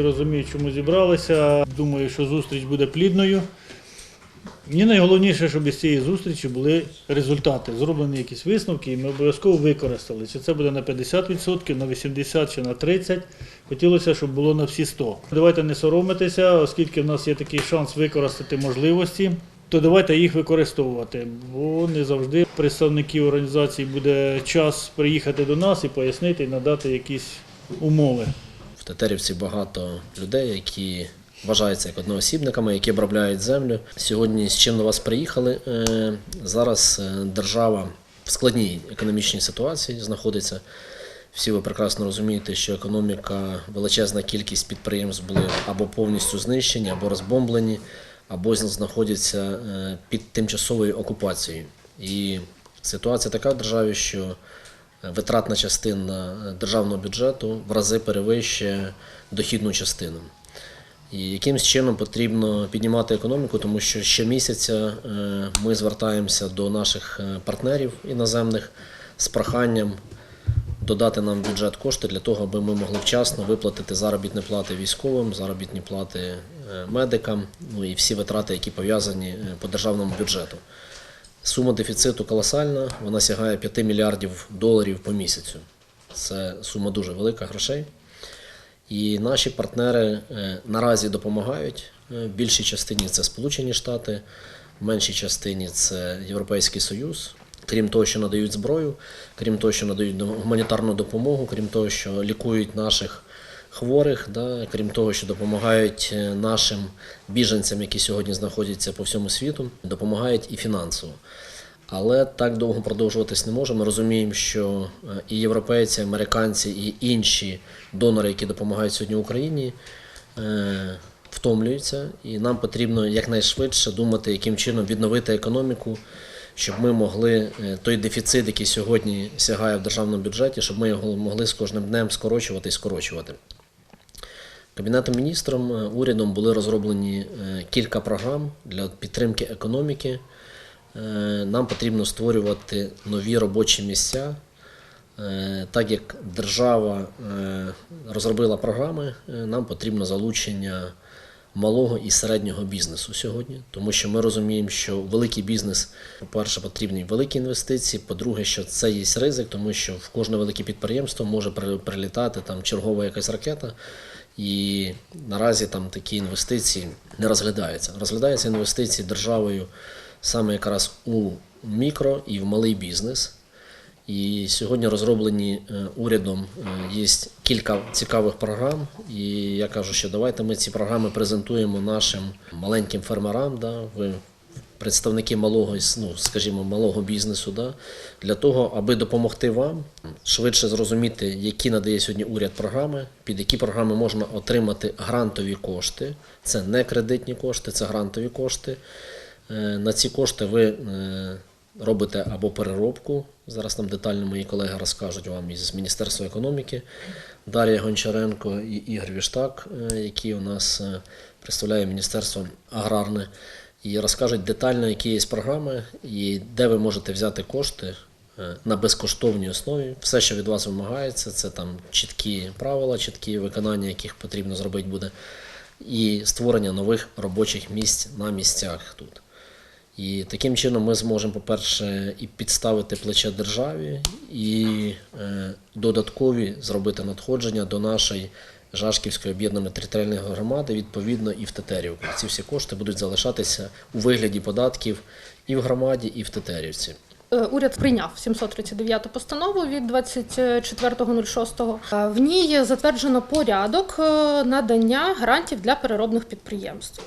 Всі розуміють, чому зібралися. Думаю, що зустріч буде плідною. Мені найголовніше, щоб із цієї зустрічі були результати, зроблені якісь висновки, і ми обов'язково використали. Чи це буде на 50%, на 80% чи на 30%. Хотілося, щоб було на всі 100%. Давайте не соромитися, оскільки в нас є такий шанс використати можливості, то давайте їх використовувати. Бо не завжди представників організації буде час приїхати до нас і пояснити, і надати якісь умови. Тетерівці багато людей, які вважаються як одноосібниками, які обробляють землю. Сьогодні з чим до вас приїхали? Е, Зараз е, держава в складній економічній ситуації знаходиться. Всі ви прекрасно розумієте, що економіка, величезна кількість підприємств були або повністю знищені, або розбомблені, або знаходяться е, під тимчасовою окупацією. І ситуація така в державі, що витратна частина державного бюджету в рази перевищує дохідну частину. І якимсь чином потрібно піднімати економіку, тому що щомісяця е, ми звертаємося до наших е, партнерів іноземних з проханням додати нам в бюджет кошти для того, аби ми могли вчасно виплатити заробітні плати військовим, заробітні плати е, медикам, ну і всі витрати, які пов'язані е, по державному бюджету. Сума дефіциту колосальна, вона сягає 5 мільярдів доларів по місяцю. Це сума дуже велика грошей. І наші партнери е, наразі допомагають. Е, В більшій частині це Сполучені Штати, в меншій частині це Європейський Союз. Крім того, що надають зброю, крім того, що надають гуманітарну допомогу, крім того, що лікують наших хворих, да, крім того, що допомагають е, нашим біженцям, які сьогодні знаходяться по всьому світу, допомагають і фінансово. Але так довго продовжуватись не може. Ми розуміємо, що е, і європейці, і американці, і інші донори, які допомагають сьогодні Україні, е, втомлюються, і нам потрібно якнайшвидше думати, яким чином відновити економіку, щоб ми могли той дефіцит, який сьогодні сягає в державному бюджеті, щоб ми його могли з кожним днем скорочувати і скорочувати. Кабінетом міністром, е, урядом були розроблені е, кілька програм для підтримки економіки. Е, Нам потрібно створювати нові робочі місця. Так як держава розробила програми, нам потрібно залучення малого і середнього бізнесу сьогодні, тому що ми розуміємо, що великий бізнес, по-перше, потрібні великі інвестиції. По-друге, що це є ризик, тому що в кожне велике підприємство може прилітати там чергова якась ракета. І наразі там такі інвестиції не розглядаються. Розглядаються інвестиції державою саме якраз у мікро і в малий бізнес. І сьогодні розроблені е, урядом е, є кілька цікавих програм. І я кажу, що давайте ми ці програми презентуємо нашим маленьким фермерам. Да, ви представники малого, ну, скажімо, малого бізнесу, да, для того, аби допомогти вам швидше зрозуміти, які надає сьогодні уряд програми, під які програми можна отримати грантові кошти. Це не кредитні кошти, це грантові кошти. Е, На ці кошти ви е, робите або переробку. Зараз нам детально мої колеги розкажуть вам із Міністерства економіки Дар'я Гончаренко і Ігор Віштак, е, які у нас представляє Міністерство аграрне, і розкажуть детально, які є програми і де ви можете взяти кошти е, на безкоштовній основі. Все, що від вас вимагається, це там чіткі правила, чіткі виконання, яких потрібно зробити буде, і створення нових робочих місць на місцях тут. І таким чином ми зможемо, по-перше, і підставити плече державі, і е, додаткові зробити надходження до нашої Жашківської об'єднаної територіальної громади, відповідно, і в Тетерівку. Ці всі кошти будуть залишатися у вигляді податків і в громаді, і в Тетерівці. Е, Уряд прийняв 739 постанову від 24.06. Е, В ній затверджено порядок е, надання грантів для переробних підприємств.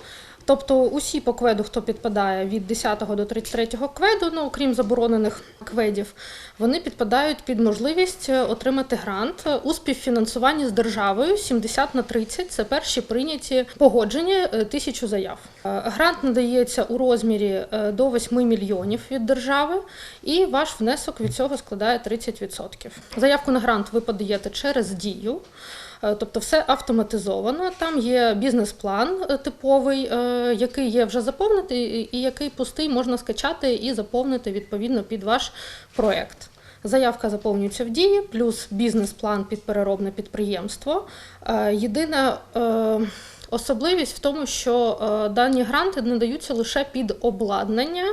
Тобто усі по кведу, хто підпадає від 10 до 33 кведу, ну окрім заборонених кведів, вони підпадають під можливість е, отримати грант у співфінансуванні з державою 70 на 30. Це перші прийняті погодження е, тисячу заяв. Е, Грант надається у розмірі до 8 мільйонів від держави, і ваш внесок від цього складає 30%. Заявку на грант ви подаєте через дію. Е, Тобто все автоматизовано. Там є бізнес-план е, типовий, е, який є вже заповнений, і який пустий можна скачати і заповнити відповідно під ваш проект. Заявка заповнюється в дії, плюс бізнес-план під переробне підприємство. Єдина особливість в тому, що дані гранти надаються лише під обладнання.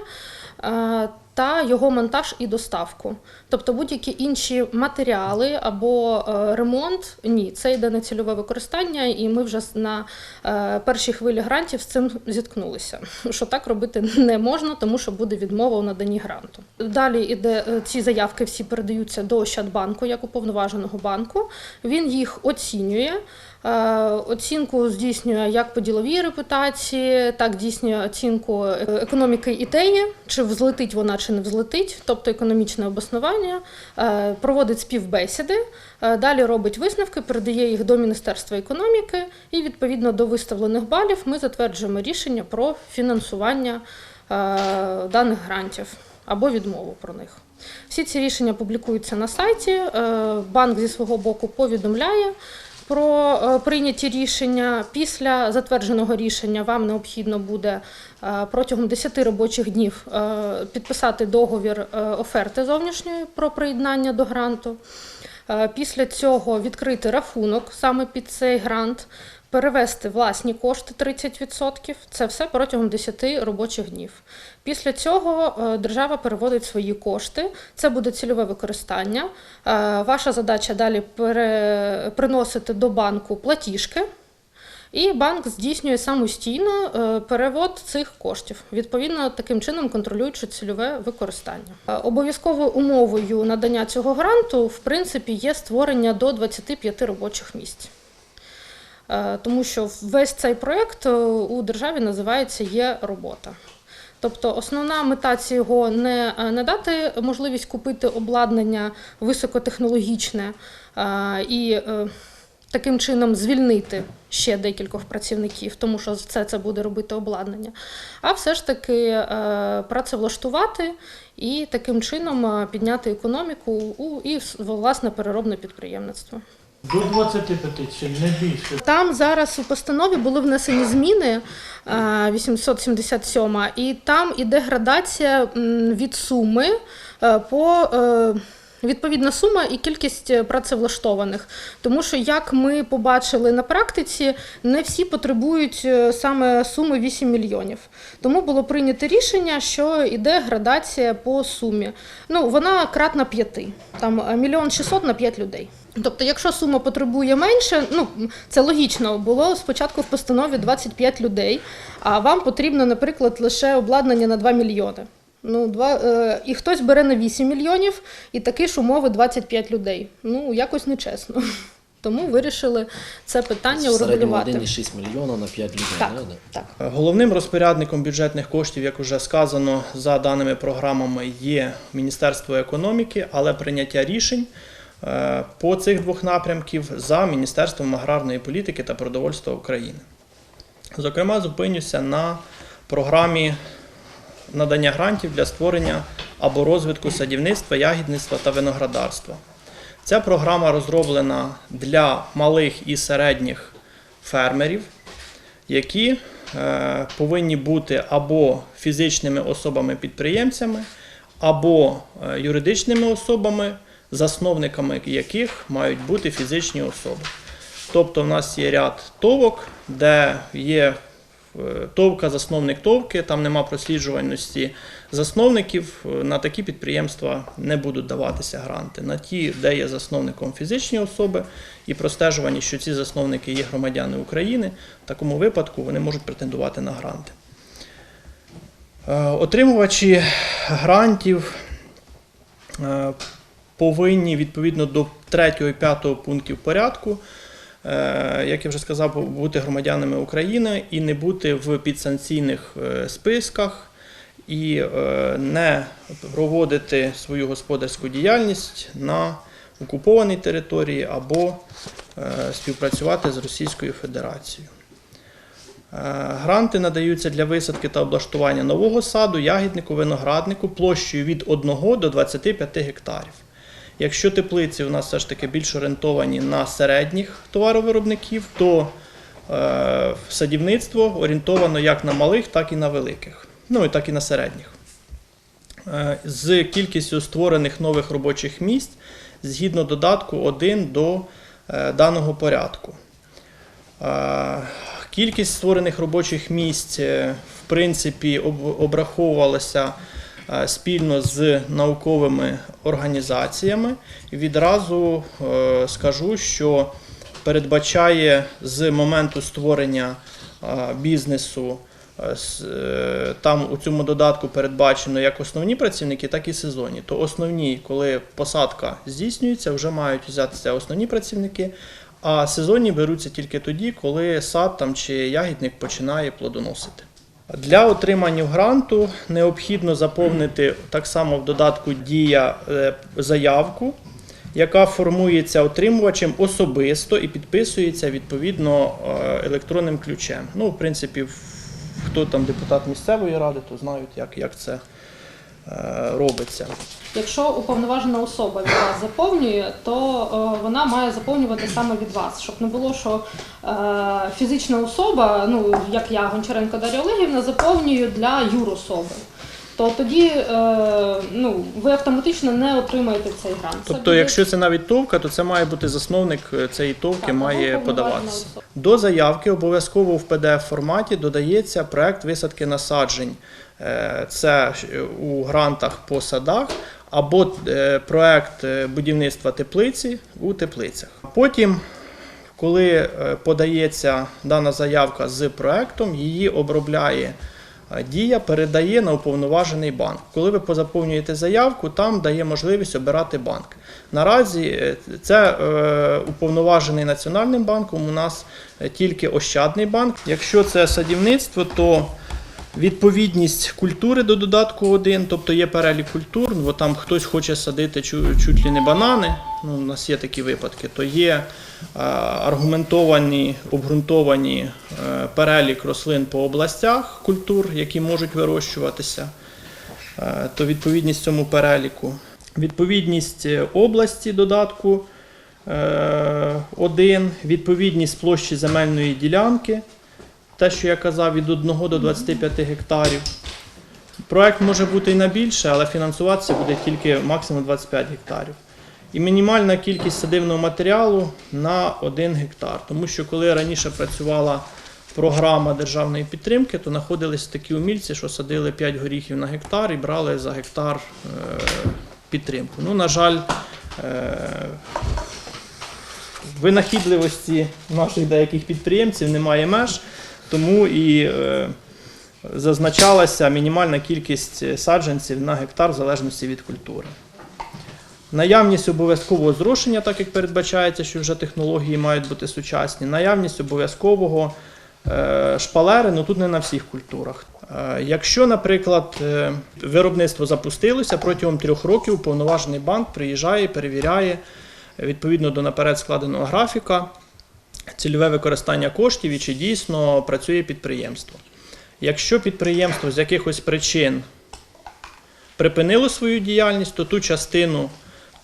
Е, Та його монтаж і доставку. Тобто будь-які інші матеріали або е, ремонт ні, це йде на цільове використання, і ми вже на е, першій хвилі грантів з цим зіткнулися. Що так робити не можна, тому що буде відмова у наданні гранту. Далі іде ці заявки всі передаються до Ощадбанку як уповноваженого банку. Він їх оцінює. Е, Оцінку здійснює як по діловій репутації, так здійснює оцінку е, економіки ідеї, чи взлетить вона, чи не взлетить, тобто економічне обоснування, е, проводить співбесіди, далі робить висновки, передає їх до Міністерства економіки, і відповідно до виставлених балів ми затверджуємо рішення про фінансування даних грантів або відмову про них. Всі ці рішення публікуються на сайті. Банк зі свого боку повідомляє про е, прийняті рішення. Після затвердженого рішення вам необхідно буде е, протягом 10 робочих днів е, підписати договір оферти зовнішньої про приєднання до гранту. Після цього відкрити рахунок саме під цей грант, перевести власні кошти 30%. Це все протягом 10 робочих днів. Після цього е, держава переводить свої кошти. Це буде цільове використання. Е, Ваша задача далі пере... приносити до банку платіжки. І банк здійснює самостійно е, перевод цих коштів, відповідно таким чином контролюючи цільове використання. Обов'язковою умовою надання цього гранту, в принципі, є створення до 25 робочих місць. Е, Тому що весь цей проєкт е, у державі називається Є робота. Тобто основна мета цього не, е, не дати можливість купити обладнання високотехнологічне і таким чином звільнити ще декількох працівників, тому що це, це буде робити обладнання, а все ж таки працевлаштувати і таким чином підняти економіку і власне переробне підприємництво. До 25 чи не більше. Там зараз у постанові були внесені зміни е, 877, і там іде градація від суми е, по. е, Відповідна сума і кількість е, працевлаштованих, тому що як ми побачили на практиці, не всі потребують е, саме суми 8 мільйонів. Тому було прийнято рішення, що йде градація по сумі. Ну вона кратна п'яти. Там е, мільйон 600 на 5 людей. Тобто, якщо сума потребує менше, ну це логічно. Було спочатку в постанові 25 людей, а вам потрібно, наприклад, лише обладнання на 2 мільйони. Ну, два, е, і хтось бере на 8 мільйонів, і такі ж умови 25 людей. Ну, якось нечесно. Тому вирішили це питання урегулювати. 1,6 мільйона на 5 людей. Так, так. Головним розпорядником бюджетних коштів, як вже сказано, за даними програмами є Міністерство економіки, але прийняття рішень е, по цих двох напрямків за Міністерством аграрної політики та продовольства України. Зокрема, зупинюся на програмі надання грантів для створення або розвитку садівництва, ягідництва та виноградарства. Ця програма розроблена для малих і середніх фермерів, які е, повинні бути або фізичними особами-підприємцями, або е, юридичними особами, засновниками яких мають бути фізичні особи. Тобто в нас є ряд товок, де є е, товка, засновник товки, там нема просліджувальності засновників. е, На такі підприємства не будуть даватися гранти. На ті, де є засновником фізичні особи і простежувані, що ці засновники є громадяни України, в такому випадку вони можуть претендувати на гранти. Е, Отримувачі грантів повинні відповідно до 3 і 5 пунктів порядку, е, як я вже сказав, бути громадянами України і не бути в підсанкційних е, списках і е, не проводити свою господарську діяльність на окупованій території або співпрацювати з Російською Федерацією. Гранти надаються для висадки та облаштування нового саду, ягіднику, винограднику площею від 1 до 25 гектарів. Якщо теплиці у нас все ж таки більш орієнтовані на середніх товаровиробників, то е, садівництво орієнтовано як на малих, так і на великих, ну і так і на середніх. е, з кількістю створених нових робочих місць згідно додатку 1 до е, даного порядку. Е, Кількість створених робочих місць, е, в принципі, об- обраховувалася спільно з науковими організаціями. Відразу е, скажу, що передбачає з моменту створення е, бізнесу. е, е, Там у цьому додатку передбачено як основні працівники, так і сезонні. То основні, коли посадка здійснюється, вже мають взятися основні працівники, а сезонні беруться тільки тоді, коли сад там чи ягідник починає плодоносити. Для отримання гранту необхідно заповнити так само в додатку Дія е, заявку, яка формується отримувачем особисто і підписується відповідно е, електронним ключем. Ну, в принципі, хто там депутат місцевої ради, то знають, як, як це робиться. Якщо уповноважена особа від вас заповнює, то е, вона має заповнювати саме від вас, щоб не було, що е, фізична особа, ну як я, Гончаренко Дар'я Олегівна, заповнюю для юрособи. То тоді е, ну, ви автоматично не отримаєте цей грант. Тобто, якщо це навіть товка, то це має бути засновник е, цієї товки, Так, має подаватися. До заявки обов'язково в pdf форматі додається проект висадки насаджень. Е, Це у грантах по садах або е, проект е, будівництва теплиці у теплицях. Потім, коли подається дана заявка з проектом, її обробляє Дія передає на уповноважений банк. Коли ви позаповнюєте заявку, там дає можливість обирати банк. Наразі це уповноважений Національним банком. У нас тільки Ощадний банк. Якщо це садівництво, то відповідність культури до додатку 1, тобто є перелік культур, бо там хтось хоче садити чуть ли не банани. Ну, у нас є такі випадки, то є е, аргументовані, обґрунтовані е, перелік рослин по областях культур, які можуть вирощуватися, е, то відповідність цьому переліку. Відповідність області додатку 1, відповідність площі земельної ділянки, те, що я казав, від 1 до 25 гектарів. Проект може бути і на більше, але фінансуватися буде тільки максимум 25 гектарів. І мінімальна кількість садивного матеріалу на 1 гектар. Тому що коли раніше працювала програма державної підтримки, то знаходились такі умільці, що садили 5 горіхів на гектар і брали за гектар е, підтримку. Ну, на жаль, е, винахідливості наших деяких підприємців немає меж, тому і е, зазначалася мінімальна кількість саджанців на гектар в залежності від культури. Наявність обов'язкового зрошення, так як передбачається, що вже технології мають бути сучасні. Наявність обов'язкового е, шпалери, ну тут не на всіх культурах. Е, Якщо, наприклад, е, виробництво запустилося протягом трьох років, повноважений банк приїжджає, перевіряє е, відповідно до наперед складеного графіка цільове використання коштів і чи дійсно працює підприємство. Якщо підприємство з якихось причин припинило свою діяльність, то ту частину,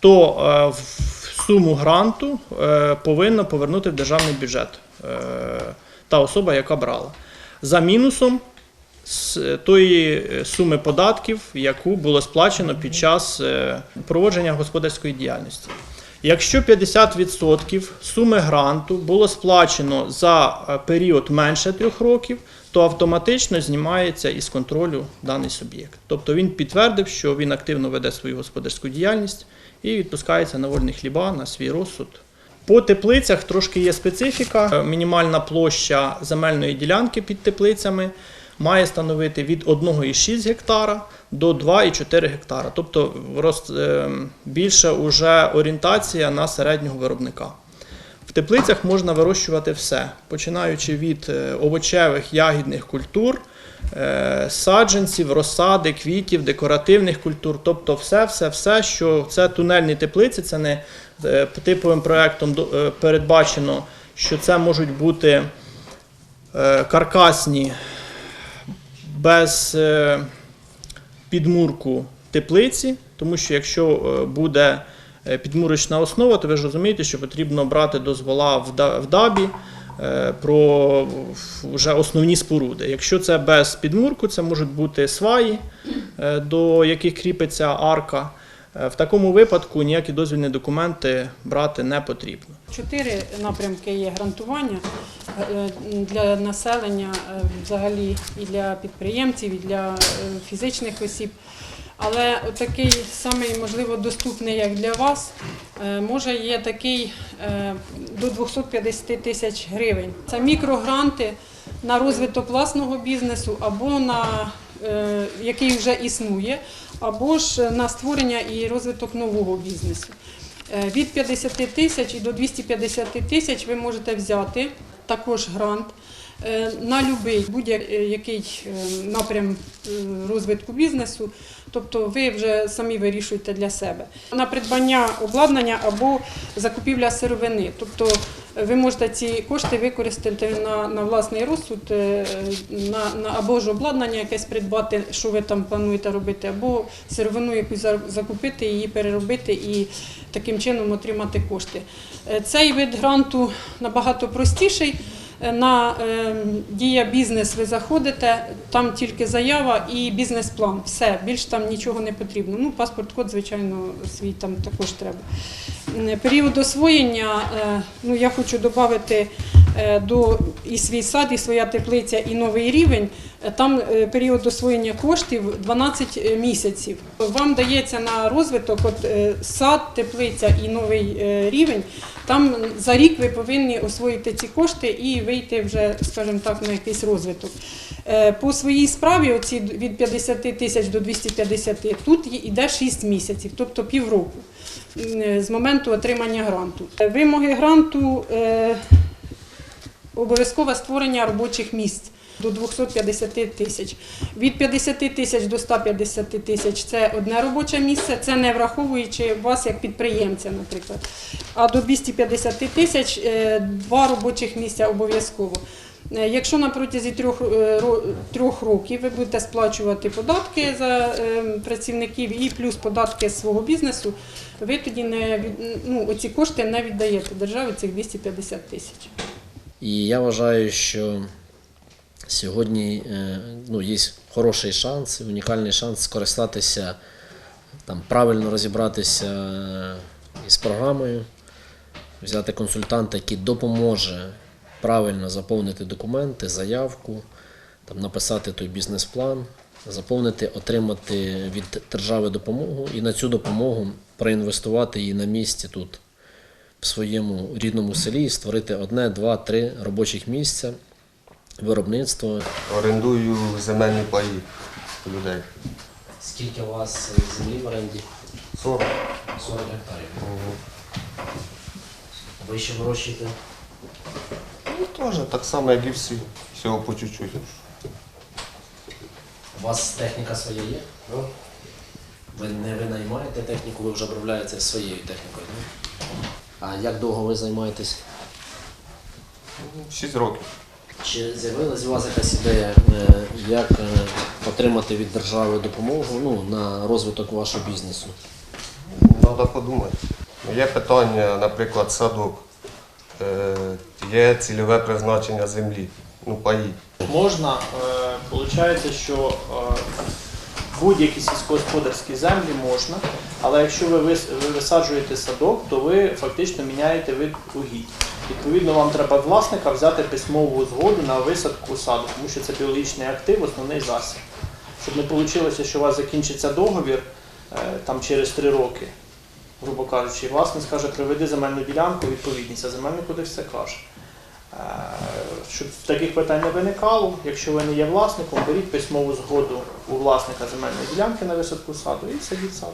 то е, в суму гранту е, повинна повернути в державний бюджет е, та особа, яка брала. За мінусом з тої е, суми податків, яку було сплачено під час е, проводження господарської діяльності. Якщо 50% суми гранту було сплачено за е, період менше трьох років, то автоматично знімається із контролю даний суб'єкт. Тобто він підтвердив, що він активно веде свою господарську діяльність і відпускається на вольні хліба на свій розсуд. По теплицях трошки є специфіка. Е, Мінімальна площа земельної ділянки під теплицями має становити від 1,6 гектара до 2,4 гектара. Тобто роз- е, більше орієнтація на середнього виробника. В теплицях можна вирощувати все, починаючи від е, овочевих ягідних культур, е, саджанців, розсади, квітів, декоративних культур, тобто все, все, все, що це тунельні теплиці, це не типовим проектом е, передбачено, що це можуть бути каркасні без е, підмурку теплиці, тому що якщо е, буде е, підмурочна основа, то ви ж розумієте, що потрібно брати дозвола в ДАБі про вже основні споруди. Якщо це без підмурку, це можуть бути сваї, до яких кріпиться арка. В такому випадку ніякі дозвільні документи брати не потрібно. Чотири напрямки є грантування для населення, е, взагалі і для підприємців, і для е, фізичних осіб. Але такий самий, можливо, доступний, як для вас, е, може є такий е, до 250 тисяч гривень. Це мікрогранти на розвиток власного бізнесу або на е, який вже існує, або ж на створення і розвиток нового бізнесу. Е, Від 50 тисяч і до 250 тисяч ви можете взяти також грант е, на будь-який будь-який е, напрям е, розвитку бізнесу. Тобто ви вже самі вирішуєте для себе. На придбання обладнання або закупівля сировини. Тобто ви можете ці кошти використати на, на власний розсуд, е, на, на, або ж обладнання якесь придбати, що ви там плануєте робити, або сировину якусь за- закупити, її переробити і таким чином отримати кошти. Е, Цей вид гранту набагато простіший. Е, На е, дія бізнес ви заходите, там тільки заява і бізнес-план. Все, більш там нічого не потрібно. Ну, паспорт-код, звичайно, свій там також треба. Період освоєння, е, ну я хочу додати до і свій сад, і своя теплиця, і новий рівень. Там період освоєння коштів 12 місяців. Вам дається на розвиток от, сад, теплиця і новий рівень. Там за рік ви повинні освоїти ці кошти і вийти вже, скажімо так, на якийсь розвиток. Е, По своїй справі, оці від 50 тисяч до 250, тут йде 6 місяців, тобто півроку е, з моменту отримання гранту. Е, Вимоги гранту обов'язкове створення робочих місць. До 250 тисяч. Від 50 тисяч до 150 тисяч це одне робоче місце, це не враховуючи вас як підприємця, наприклад. А до 250 тисяч е, два робочих місця обов'язково. Е, Якщо на протязі трьох, е, трьох років ви будете сплачувати податки за е, працівників і плюс податки з свого бізнесу, ви тоді не ну, оці кошти не віддаєте державі цих 250 тисяч. І я вважаю, що сьогодні е, ну, є хороший шанс, унікальний шанс скористатися, там, правильно розібратися е, із програмою, взяти консультанта, який допоможе правильно заповнити документи, заявку, там, написати той бізнес-план, заповнити, отримати від держави допомогу і на цю допомогу проінвестувати її на місці тут в своєму рідному селі створити одне, два, три робочих місця, виробництво. Орендую земельні паї людей. Скільки у вас землі в оренді? 40. 40 гектарів. Ви ще вирощуєте? Ну, теж так само, як і всі. Всього по чуть-чуть. У вас техніка своя є? Ви не винаймаєте техніку, ви вже обробляєте своєю технікою. Да? А як довго ви займаєтесь? 6 років. Чи з'явилась у вас якась ідея, е, як е, отримати від держави допомогу ну, на розвиток вашого бізнесу? Треба подумати. Ну, Є питання, наприклад, садок. Е, Є цільове призначення землі, ну паї. Можна, виходить, що е, будь-які сільськогосподарські землі можна, але якщо ви висаджуєте садок, то ви фактично міняєте вид угідь. Відповідно, вам треба власника взяти письмову згоду на висадку саду, тому що це біологічний актив, основний засіб. Щоб не вийшло, що у вас закінчиться договір е, там через три роки, грубо кажучи, власник скаже, приведи земельну ділянку, відповідність, а земельний кодекс це каже. Е, Щоб таких питань не виникало, якщо ви не є власником, беріть письмову згоду у власника земельної ділянки на висадку саду і садіть сад.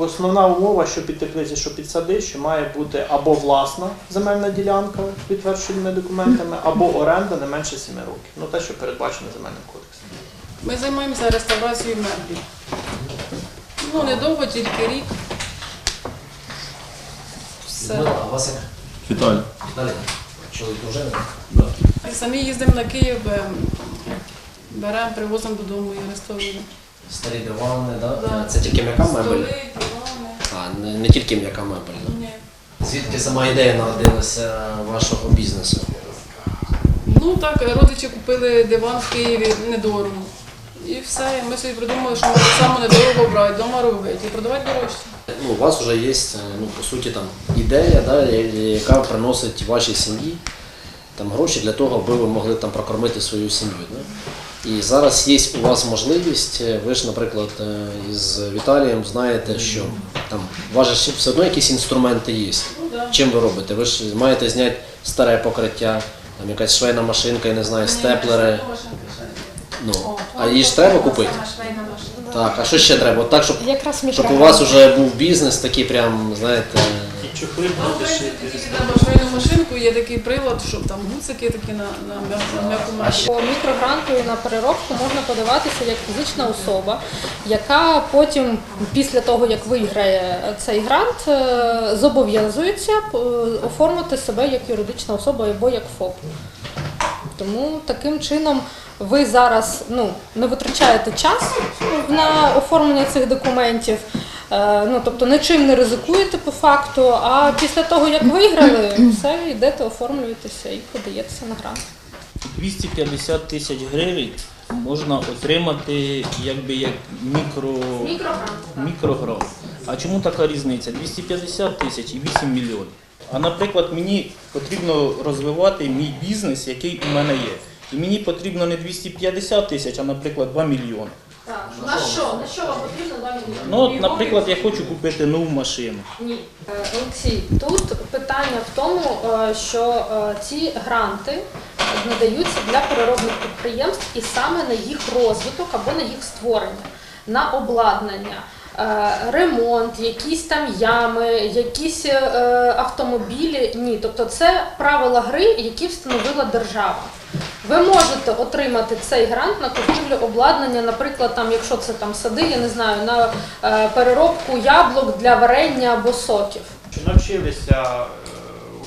Основна умова, що під теплиці, що під сади, що має бути або власна земельна ділянка з підтвердженими документами, або оренда не менше 7 років. Ну те, що передбачено земельним кодексом. Ми займаємося реставрацією меблі. Ну, недовго, тільки рік. Все. Людмила, а у вас як? Віталій. Віталій? Чоловік вже І самі їздимо на Київ, ем, беремо, привозимо додому і реставруємо. Старі дивани, да? Да. Це тільки м'яка мебель? Столи, дивани. А, не, не тільки м'яка мебель. Да? Ні. Звідки сама ідея народилася вашого бізнесу? Ну так, родичі купили диван в Києві недорого. І все. І ми собі придумали, що ми само недорого брати, вдома робити і продавати дорожче. Ну, у вас вже є, ну, по суті, там, ідея, да, яка приносить вашій сім'ї там, гроші для того, аби ви могли там, прокормити свою сім'ю. Да? І зараз є у вас можливість, е, ви ж, наприклад, е, із Віталієм знаєте, що там у вас же все одно якісь інструменти є. Чим ви робите? Ви ж маєте зняти старе покриття, там якась швейна машинка, я не знаю, степлери. Ну, а її ж треба купити. Так, а що ще треба? От так, щоб Якраз щоб у вас вже був бізнес такий прям, знаєте, Чохли Ну, машинку, є такий прилад, щоб там гуцики такі на, на, м'яку. По мікрогранту на переробку можна подаватися як фізична особа, яка потім, після того як виграє цей грант, е, зобов'язується е, оформити себе як юридична особа або як ФОП. Тому таким чином ви зараз ну, не витрачаєте час на оформлення цих документів. Е, Ну, тобто нічим не ризикуєте по факту, а після того, як виграли, все, йдете, оформлюєтеся і подаєтеся на грант. 250 тисяч гривень можна отримати якби як мікро... мікрогрант. А чому така різниця? 250 тисяч і 8 мільйонів. А наприклад, мені потрібно розвивати мій бізнес, який у мене є. І мені потрібно не 250 тисяч, а наприклад 2 мільйони. Так. На що? На що вам потрібно 2 мільйони? Ну, от, наприклад, я хочу купити нову машину. Ні, Е, Олексій, тут питання в тому, е, що е, ці гранти надаються для переробних підприємств і саме на їх розвиток або на їх створення, на обладнання. е, Ремонт, якісь там ями, якісь е, автомобілі. Ні, тобто це правила гри, які встановила держава. Ви можете отримати цей грант на купівлю обладнання, наприклад, там, якщо це там сади, я не знаю, на е, переробку яблук для варення або соків. Чи навчилися е,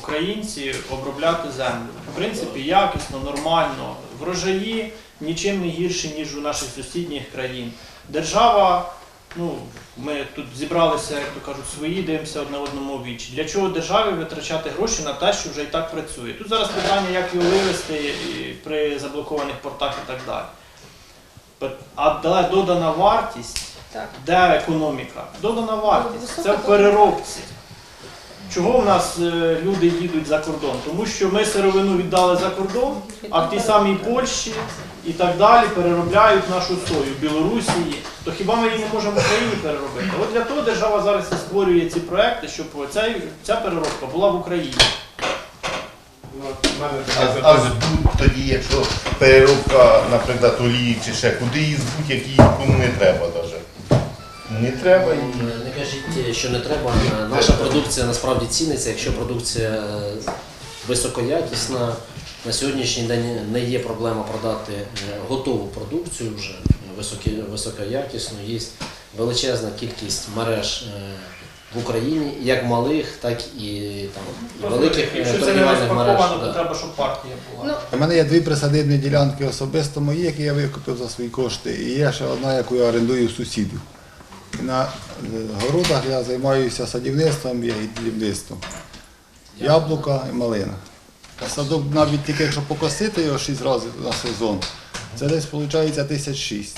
українці обробляти землю? В принципі, якісно, нормально. Врожаї нічим не гірші, ніж у наших сусідніх країн. Держава, ну, ми тут зібралися, як то кажуть, свої, дивимося одне одному в вічі. Для чого державі витрачати гроші на те, що вже і так працює? Тут зараз питання, як його вивести при заблокованих портах і так далі. А де додана вартість, Так. де економіка? Додана вартість. Це в переробці. Чого в нас е, люди їдуть за кордон? Тому що ми сировину віддали за кордон, а в тій самій Польщі і так далі переробляють нашу сою в Білорусі. То хіба ми її не можемо в Україні переробити? От для того держава зараз і створює ці проекти, щоб ця, ця переробка була в Україні. А, а збут тоді, якщо переробка, наприклад, олії чи ще куди її збут, які нікому не треба навіть. Не треба її. Не кажіть, що не треба. Наша продукція насправді ціниться, якщо продукція е, високоякісна. На сьогоднішній день не є проблема продати е, готову продукцію вже високоякісну. Є величезна кількість мереж е, в Україні, як малих, так і там і великих е, Якщо це не торгівельних мереж. розпаковано, то да. треба, щоб партія була. Ну, У мене є дві присадибні ділянки особисто мої, які я викупив за свої кошти, і є ще одна, яку я орендую в сусідів. На городах я займаюся садівництвом і ягідівництвом. Яблука і малина. Садок навіть тільки якщо покосити його 6 разів на сезон, це десь виходить тисяч шість.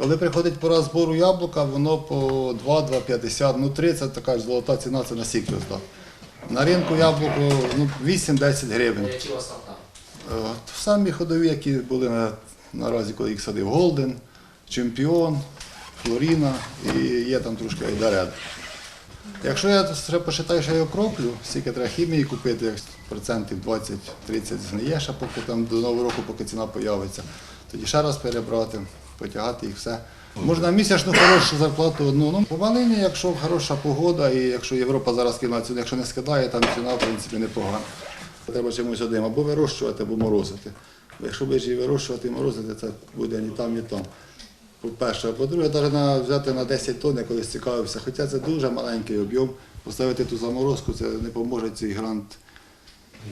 Коли приходить пора збору яблука, воно по 2, 2,50, ну 3 це така ж золота ціна, це на сік здав. На ринку яблуко ну, 8-10 гривень. Які у вас? Е, Самі ходові, які були на, наразі, коли їх садив Голден, Чемпіон, Флоріна і є там трошки Айдаред. Якщо я ще посчитаю, що я його кроплю, скільки треба хімії купити, як процентів 20-30 згниє, ще поки там до Нового року, поки ціна появиться, тоді ще раз перебрати, потягати їх все. Можна місячну хорошу зарплату одну. Ну, по малині, якщо хороша погода, і якщо Європа зараз кинула ціну, якщо не скидає, там ціна в принципі непогана. Треба чимось одним або вирощувати, або морозити. Якщо будеш її вирощувати і морозити, це буде ні там, ні там. По-перше, а по-друге, навіть взяти на 10 тонн, я колись цікавився, хоча це дуже маленький об'єм, поставити ту заморозку, це не поможе цей грант.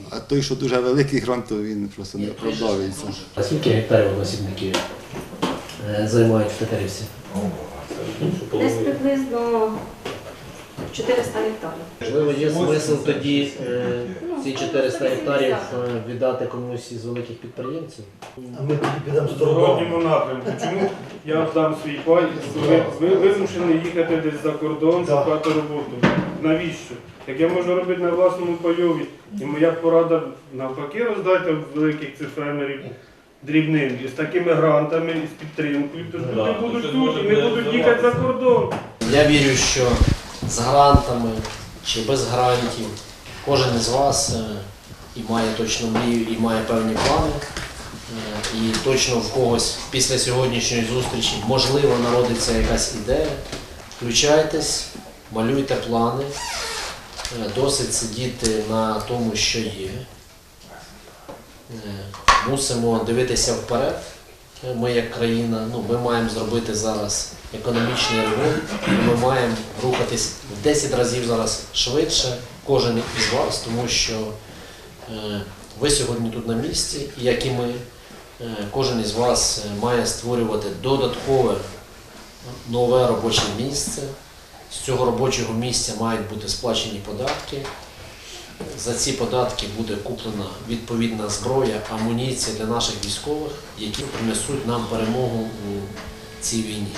А той, що дуже великий грант, то він просто не оправдовується. А скільки гектарів односібники е, займають в Тетерівці? Десь приблизно 400 гектарів. Можливо, є смисл тоді е, Ну, ці 400 гектарів е, віддати комусь із великих підприємців? В зворотньому напрямку. Чому я дам свій пай, ви, ви вимушені їхати десь за кордон, шукати роботу. Навіщо? Як я можу робити на власному пайові, і моя порада навпаки роздайте великих цих фермерів дрібним і з такими грантами, і з підтримкою, то ж люди будуть тут і не будуть їхати за кордон. Я вірю, що з грантами чи без грантів кожен із вас е, і має точну мрію, і має певні плани. Е, І точно в когось після сьогоднішньої зустрічі можливо народиться якась ідея. Включайтесь, малюйте плани, Е, досить сидіти на тому, що є. Мусимо дивитися вперед. Ми як країна, ну, ми маємо зробити зараз економічний ремонт, ми маємо рухатись в 10 разів зараз швидше, кожен із вас, тому що е, ви сьогодні тут на місці, і як і ми, е, кожен із вас е, має створювати додаткове нове робоче місце. З цього робочого місця мають бути сплачені податки. За ці податки буде куплена відповідна зброя, амуніція для наших військових, які принесуть нам перемогу у цій війні.